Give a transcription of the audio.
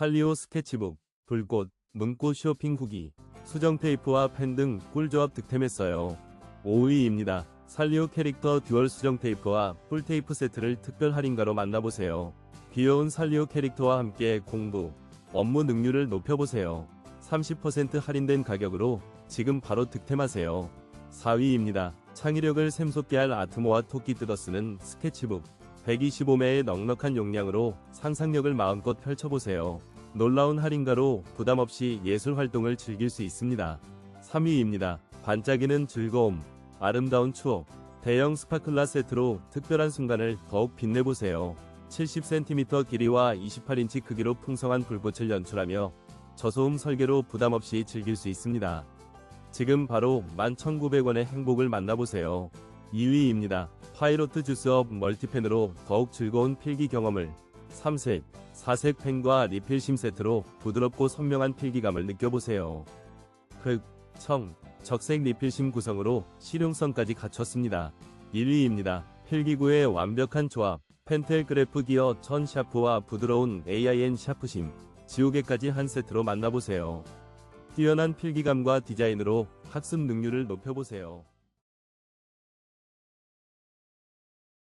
살리오 스케치북, 불꽃, 문구 쇼핑 후기, 수정 테이프와 펜 등 꿀조합 득템했어요. 5위입니다. 살리오 캐릭터 듀얼 수정 테이프와 뿔 테이프 세트를 특별 할인가로 만나보세요. 귀여운 살리오 캐릭터와 함께 공부, 업무 능률을 높여보세요. 30% 할인된 가격으로 지금 바로 득템하세요. 4위입니다. 창의력을 샘솟게 할 아트모아 토끼 뜯어 쓰는 스케치북. 125매의 넉넉한 용량으로 상상력을 마음껏 펼쳐보세요. 놀라운 할인가로 부담 없이 예술 활동을 즐길 수 있습니다. 3위입니다. 반짝이는 즐거움, 아름다운 추억. 대형 스파클라 세트로 특별한 순간을 더욱 빛내보세요. 70cm 길이와 28인치 크기로 풍성한 불꽃을 연출하며 저소음 설계로 부담 없이 즐길 수 있습니다. 지금 바로 11,900원의 행복을 만나보세요. 2위입니다. 파이로트 주스업 멀티펜으로 더욱 즐거운 필기 경험을 3색, 4색 펜과 리필심 세트로 부드럽고 선명한 필기감을 느껴보세요. 흑, 청, 적색 리필심 구성으로 실용성까지 갖췄습니다. 1위입니다. 필기구의 완벽한 조합, 펜텔 그래프 기어 1000 샤프와 부드러운 AIN 샤프심, 지우개까지 한 세트로 만나보세요. 뛰어난 필기감과 디자인으로 학습 능률을 높여보세요.